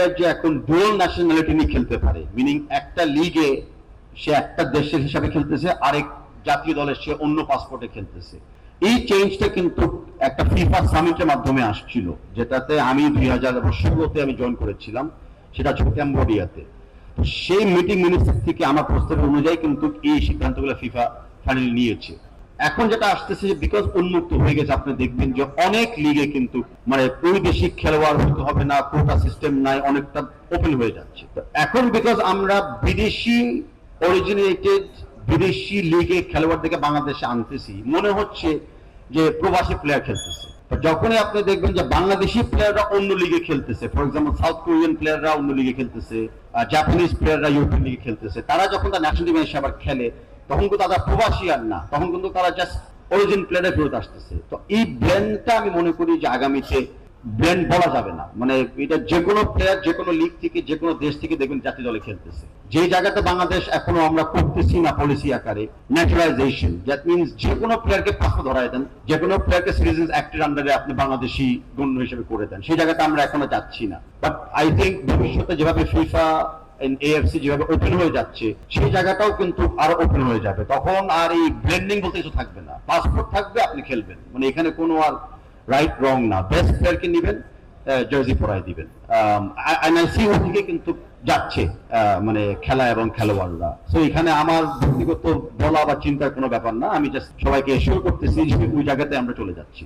Player যে এখন dual nationality নিয়ে খেলতে পারে মিনিং একটা লিগে সে একটা দেশের হিসাবে খেলতেছে, আরেক জাতীয় দলের সে অন্য পাসপোর্টে খেলতেছে। এই চেঞ্জটা কিন্তু একটা ফিফা সামিটের মাধ্যমে আসছিল, যেটাতে আমি দুই হাজার ষোলোতে আমি জয়েন করেছিলাম, সেটা ছিল ক্যাম্বোডিয়াতে সেই মিটিং মিনিস্টার থেকে আমার প্রস্তাব অনুযায়ী কিন্তু এই সিদ্ধান্তগুলো ফিফা ফাইনাল নিয়েছে। এখন যেটা আসতেছে যে বিকজ উন্মুক্ত হয়ে গেছে, আপনি দেখবেন যে অনেক লিগে কিন্তু মানে বৈদেশিক খেলোয়াড় হতে হবে না কোটা সিস্টেম নাই, অনেকটা ওপেন হয়ে যাচ্ছে। তো এখন বিকজ আমরা বিদেশি অরিজিনেটেড বিদেশি লিগে খেলোয়াড়দেরকে বাংলাদেশে আনতেছি, মনে হচ্ছে যে প্রবাসী প্লেয়ার খেলতেছে। যখনই আপনি দেখবেন যে বাংলাদেশি প্লেয়াররা অন্য লিগে খেলতেছে ফর এক্সাম্পল সাউথ কোরিয়ান প্লেয়াররা অন্য লিগে খেলতেছে জাপানিজ প্লেয়াররা ইউরোপিয়ান লিগে খেলতেছে, তারা যখন তার ন্যাশনাল টিমে এসে আবার খেলে তখন কিন্তু তারা প্রবাসী আর না। তখন কিন্তু তারা জাস্ট অরিজিন প্লেয়ারে ফেরত আসতেছে। তো এই ব্লেন্ডটা আমি মনে করি যে আগামীতে ব্লেন্ড বলা যাবে না। মানে এটা যে কোনো প্লেয়ার যে কোনো লিগ থেকে, যে কোনো দেশ থেকে দেখবেন জাতীয় দলে খেলতেছে। যে জায়গাতে বাংলাদেশ এখনও আমরা করতেছি না পলিসি আকারে ন্যাচারালাইজেশন দ্যাট মিনস যে কোনো প্লেয়ারকে পাসপোর্ট ধরাই দেন, যে কোনো প্লেয়ারকে সিটিজেন্স অ্যাক্টের আন্ডারে আপনি বাংলাদেশি গণ্য হিসেবে করে দেন। সেই জায়গাতে আমরা এখনও যাচ্ছি না। বাট আই থিঙ্ক ভবিষ্যতে যেভাবে ফিফা এএফসি যেভাবে ওপেন হয়ে যাচ্ছে, সেই জায়গাটাও কিন্তু আরও ওপেন হয়ে যাবে। তখন আর এই বলতে কিছু থাকবে না। পাসপোর্ট থাকবে, আপনি খেলবেন। মানে এখানে কোনো আর রাইট রং না। বেস্ট প্লেয়ারকে নেবেন জার্সি পরাই দিবেন। এনআইসি ওদিকে কিন্তু যাচ্ছে মানে খেলা এবং খেলোয়াড়রা। তো এখানে আমার ব্যক্তিগত বলা বা চিন্তার কোনো ব্যাপার না। আমি জাস্ট সবাইকে এসিওর করতেছি ওই জায়গাতে আমরা চলে যাচ্ছি।